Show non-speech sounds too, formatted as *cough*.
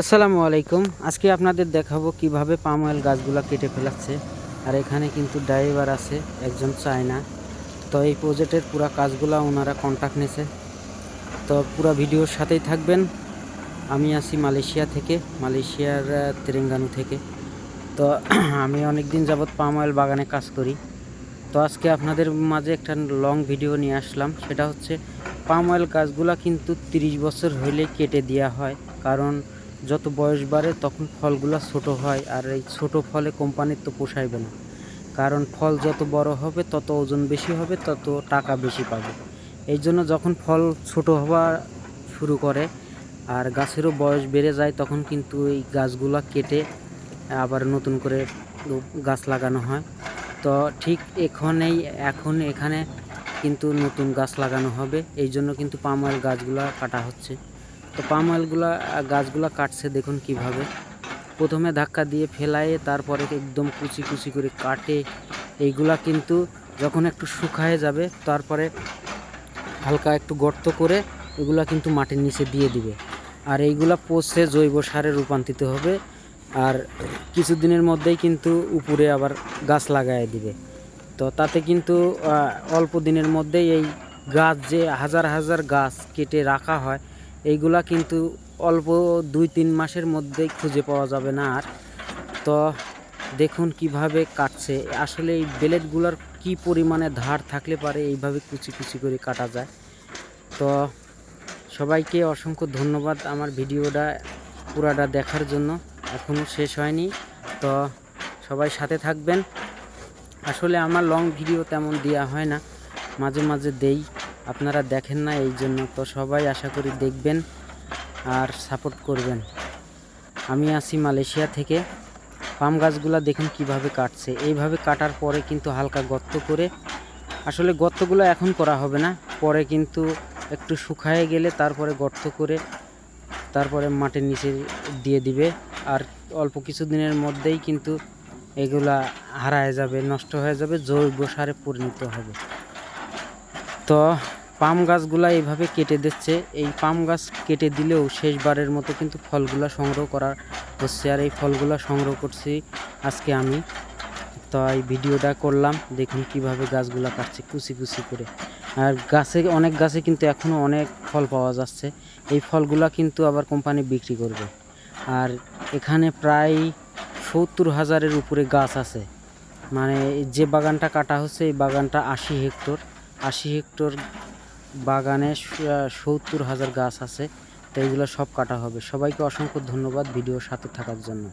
আসসালামু আলাইকুম। আজকে আপনাদের দেখাবো কীভাবে পাম অয়েল গাছগুলো কেটে ফেলাচ্ছে। আর এখানে কিন্তু ড্রাইভার আছে একজন চায়না। তো এই প্রজেক্টের পুরো কাজগুলো ওনারা কন্ট্যাক্ট নিয়েছে তো পুরো ভিডিওর সাথেই থাকবেন। আমি আছি মালয়েশিয়া থেকে মালয়েশিয়ার আহ, তেরেঙ্গানু থেকে। তো *clears throat* আমি অনেক দিন যাবৎ পাম অয়েল বাগানে কাজ করি। তো আজকে আপনাদের মাঝে একটা লং ভিডিও নিয়ে আসলাম। সেটা হচ্ছে পাম অয়েল গাছগুলো কিন্তু তিরিশ বছর হইলে কেটে দেওয়া হয়। কারণ যত বয়স বাড়ে তখন ফলগুলো ছোট হয়, আর এই ছোট ফলে কোম্পানির তো পোষাইবে না। কারণ ফল যত বড় হবে, তত ওজন বেশি হবে, তত টাকা বেশি পাবে। এই জন্য যখন ফল ছোট হওয়া শুরু করে, আর গাছেরও বয়স বেড়ে যায়, তখন কিন্তু এই গাছগুলো কেটে আবার নতুন করে গাছ লাগানো হয়। তো ঠিক এখনেই, এখন এখানে কিন্তু নতুন গাছ লাগানো হবে। এই জন্য কিন্তু পাম গাছগুলা কাটা হচ্ছে। তো পাম অয়েলগুলা গাছগুলা কাটছে দেখুন কীভাবে। প্রথমে ধাক্কা দিয়ে ফেলায়ে তারপরে একদম কুচি কুচি করে কাটে। এইগুলা কিন্তু যখন একটু শুকায় যাবে, তারপরে হালকা একটু গর্ত করে এগুলা কিন্তু মাটির নিচে দিয়ে দিবে। আর এইগুলা পচে জৈব সারে রূপান্তরিত হবে। আর কিছুদিনের মধ্যেই কিন্তু উপরে আবার গাছ লাগায় দিবে। তো তাতে কিন্তু অল্প দিনের মধ্যেই এই গাছ যে হাজার হাজার গাছ কেটে রাখা হয় এইগুলা কিন্তু অল্প দুই তিন মাসের মধ্যেই খুঁজে পাওয়া যাবে না আর। তো দেখুন কীভাবে কাটছে। আসলে এই ব্লেডগুলোর কি পরিমাণে ধার থাকলে পারে এইভাবে কুচি কুচি করে কাটা যায়। তো সবাইকে অসংখ্য ধন্যবাদ আমার ভিডিওটা, পুরাটা দেখার জন্য। এখনও শেষ হয়নি। তো সবাই সাথে থাকবেন। আসলে আমার লং ভিডিও তেমন দেওয়া হয় না। মাঝে মাঝে দেই। আপনারা দেখেন না, এই জন্য তো সবাই আশা করি দেখবেন আর সাপোর্ট করবেন। আমি আছি মালয়েশিয়া থেকে। পাম গাছগুলা দেখুন কীভাবে কাটছে। এইভাবে কাটার পরে কিন্তু হালকা গর্ত করে, আসলে গর্তগুলো এখন করা হবে না। পরে কিন্তু একটু শুকায়ে গেলে তারপরে গর্ত করে তারপরে মাটির নিচে দিয়ে দিবে। আর অল্প কিছু দিনের মধ্যেই কিন্তু এগুলা হারায় যাবে, নষ্ট হয়ে যাবে, জৈব সারে পরিণত হবে। তো পাম গাছগুলা এইভাবে কেটে দিচ্ছে। এই পাম গাছ কেটে দিলেও শেষবারের মতো কিন্তু ফলগুলা সংগ্রহ করা হচ্ছে আর এই ফলগুলা সংগ্রহ করছি আজকে আমি। তো এই ভিডিওটা করলাম, দেখুন কীভাবে গাছগুলা কাটছে কুচি কুচি করে। আর গাছে, অনেক গাছে কিন্তু এখনও অনেক ফল পাওয়া যাচ্ছে। এই ফলগুলা কিন্তু আবার কোম্পানি বিক্রি করবে। আর এখানে প্রায় সত্তর হাজারের উপরে গাছ আছে। মানে যে বাগানটা কাটা হচ্ছে, এই বাগানটা আশি হেক্টর। আশি হেক্টর বাগানে সত্তর হাজার গাছ আছে, তো এইগুলো সব কাটা হবে। সবাইকে অসংখ্য ধন্যবাদ ভিডিওর সাথে থাকার জন্য।